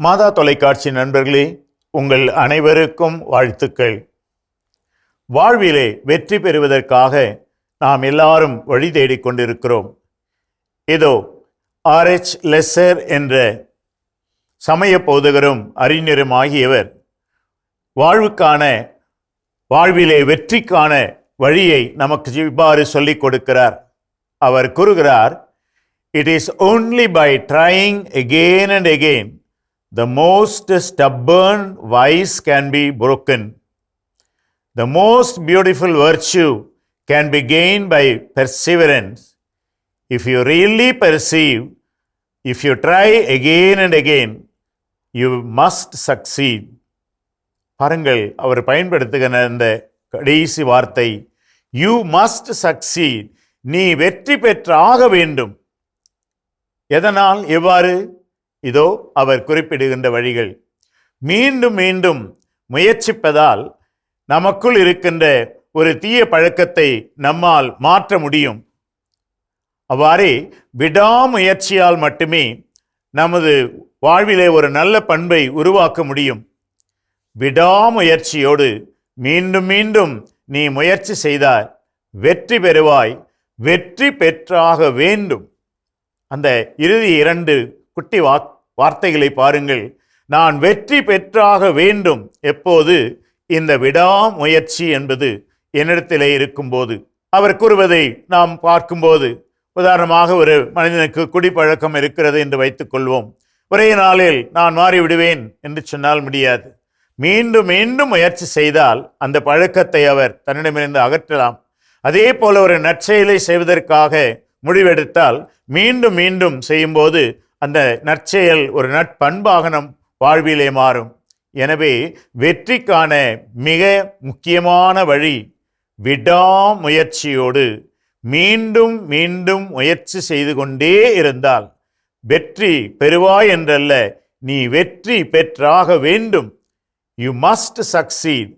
மாதா தொலைக்காட்சி நண்பர்களே உங்கள் அனைவருக்கும் வாழ்த்துக்கள். வாழ்விலே வெற்றி பெறுவதற்காக நாம் எல்லாரும் வழி தேடிக் கொண்டிருக்கிறோம். இதோ ஆர்எச் லெஸ்ஸர் என்ற சமய போதகரும் அறிஞரும் ஆகியவர் வாழ்வுக்கான வாழ்விலே வெற்றிக்கான வழியை நமக்கு இவ்வாறு சொல்லிக் கொடுக்கிறார். அவர் கூறுகிறார் it is only by trying again and again the most stubborn vice can be broken the most beautiful virtue can be gained by perseverance if you really perceive if you try again and again you must succeed பாருங்கள் அவர் பயன்படுத்துகிற அந்த கடைசி வார்த்தை you must succeed நீ வெற்றி பெற்றாக வேண்டும் எதனால் எவ்வாறு இதோ அவர் குறிப்பிடுகின்ற வழிகள். மீண்டும் மீண்டும் முயற்சிப்பதால் நமக்குள் இருக்கின்ற ஒரு தீய பழக்கத்தை நம்மால் மாற்ற முடியும். அவ்வாறே விடாமுயற்சியால் மட்டுமே நமது வாழ்விலே ஒரு நல்ல பண்பை உருவாக்க முடியும். விடாமுயற்சியோடு மீண்டும் மீண்டும் நீ முயற்சி செய்தால் வெற்றி பெறுவாய். வெற்றி பெற்றாக வேண்டும். அந்த இறுதி இரண்டு குட்டி வா வார்த்தைகளை பாருங்கள். நான் வெற்றி பெற்றாக வேண்டும். எப்போது? இந்த விடாமுயற்சி என்பது என்னிடத்திலே இருக்கும்போது. அவர் கூறுவதை நாம் பார்க்கும்போது. உதாரணமாக ஒரு மனிதனுக்கு குடிப்பழக்கம் இருக்கிறது என்று வைத்துக்கொள்வோம் ஒரே நாளில் நான் மாறிவிடுவேன் என்று சொன்னால் முடியாது. மீண்டும் மீண்டும் முயற்சி செய்தால் அந்த பழக்கத்தை அவர் தன்னிடமிருந்து அகற்றலாம். அதே போல ஒரு நற்செயலை செய்வதற்காக முடிவெடுத்தால் மீண்டும் மீண்டும் செய்யும்போது அந்த நற்செயல் ஒரு நட்பண்பாக நம் வாழ்விலே மாறும். எனவே வெற்றிக்கான மிக முக்கியமான வழி விடாமுயற்சியோடு மீண்டும் மீண்டும் முயற்சி செய்து கொண்டே இருந்தால் வெற்றி பெறுவாய் என்றல்ல நீ வெற்றி பெற்றாக வேண்டும். யூ மஸ்ட் சக்சீட்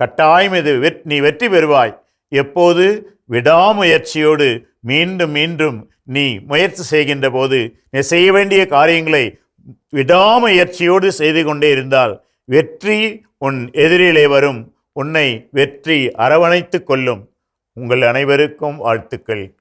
கட்டாயம் இது வெற் நீ வெற்றி பெறுவாய். எப்போது? விடாமுயற்சியோடு மீண்டும் மீண்டும் நீ முயற்சி செய்கின்ற போது நீ செய்ய வேண்டிய காரியங்களை விடாமுயற்சியோடு செய்து கொண்டே இருந்தால் வெற்றி உன் எதிரிலே வரும். உன்னை வெற்றி அரவணைத்து கொள்ளும். உங்கள் அனைவருக்கும் வாழ்த்துக்கள்.